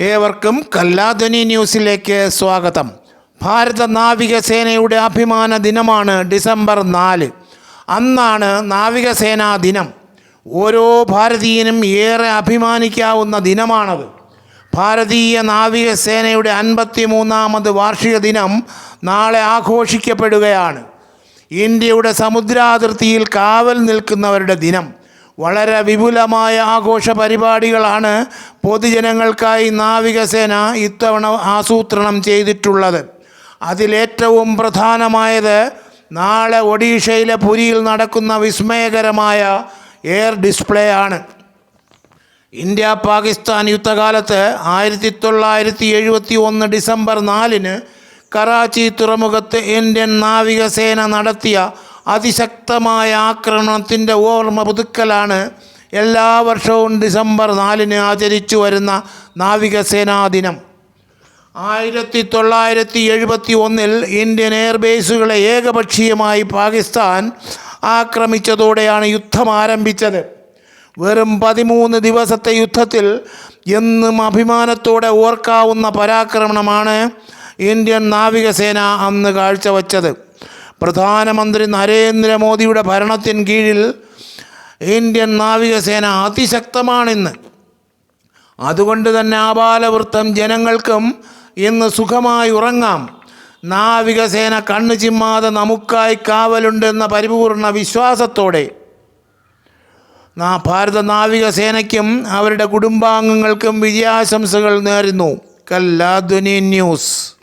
ഏവർക്കും കല്ലാധനി ന്യൂസിലേക്ക് സ്വാഗതം. ഭാരത നാവികസേനയുടെ അഭിമാന ദിനമാണ് ഡിസംബർ നാല്. അന്നാണ് നാവികസേനാ ദിനം. ഓരോ ഭാരതീയനും ഏറെ അഭിമാനിക്കാവുന്ന ദിനമാണത്. ഭാരതീയ നാവികസേനയുടെ അൻപത്തി മൂന്നാമത് വാർഷിക ദിനം നാളെ ആഘോഷിക്കപ്പെടുകയാണ്. ഇന്ത്യയുടെ സമുദ്രാതിർത്തിയിൽ കാവൽ നിൽക്കുന്നവരുടെ ദിനം. വളരെ വിപുലമായ ആഘോഷ പരിപാടികളാണ് പൊതുജനങ്ങൾക്കായി നാവികസേന ഇത്തവണ ആസൂത്രണം ചെയ്തിട്ടുള്ളത്. അതിലേറ്റവും പ്രധാനമായത് നാളെ ഒഡീഷയിലെ പുരിയിൽ നടക്കുന്ന വിസ്മയകരമായ എയർ ഡിസ്പ്ലേ ആണ്. ഇന്ത്യ പാകിസ്ഥാൻ യുദ്ധകാലത്ത് ആയിരത്തി തൊള്ളായിരത്തി എഴുപത്തി ഒന്ന് ഡിസംബർ നാലിന് കറാച്ചി തുറമുഖത്ത് ഇന്ത്യൻ നാവികസേന നടത്തിയ അതിശക്തമായ ആക്രമണത്തിന്റെ ഓർമ്മ പുതുക്കലാണ്. എല്ലാ വർഷവും ഡിസംബർ നാലിന് ആചരിച്ചു വരുന്ന നാവികസേനാ ദിനം. ആയിരത്തി തൊള്ളായിരത്തി എഴുപത്തി ഒന്നിൽ ഇന്ത്യൻ എയർബേസുകളെ ഏകപക്ഷീയമായി പാകിസ്ഥാൻ ആക്രമിച്ചതോടെയാണ് യുദ്ധം ആരംഭിച്ചത്. വെറും പതിമൂന്ന് ദിവസത്തെ യുദ്ധത്തിൽ എന്നും അഭിമാനത്തോടെ ഓർക്കാവുന്ന പരാക്രമണമാണ് ഇന്ത്യൻ നാവികസേന അന്ന് കാഴ്ചവച്ചത്. പ്രധാനമന്ത്രി നരേന്ദ്രമോദിയുടെ ഭരണത്തിൻ കീഴിൽ ഇന്ത്യൻ നാവികസേന അതിശക്തമാണിന്ന്. അതുകൊണ്ട് തന്നെ ആപാലവൃത്തം ജനങ്ങൾക്കും ഇന്ന് സുഖമായി ഉറങ്ങാം. നാവികസേന കണ്ണു ചിമ്മാതെ നമുക്കായി കാവലുണ്ടെന്ന പരിപൂർണ വിശ്വാസത്തോടെ. നാ ഭാരത നാവികസേനയ്ക്കും അവരുടെ കുടുംബാംഗങ്ങൾക്കും വിജയാശംസകൾ നേരുന്നു. കല്ലാധ്വനി ന്യൂസ്.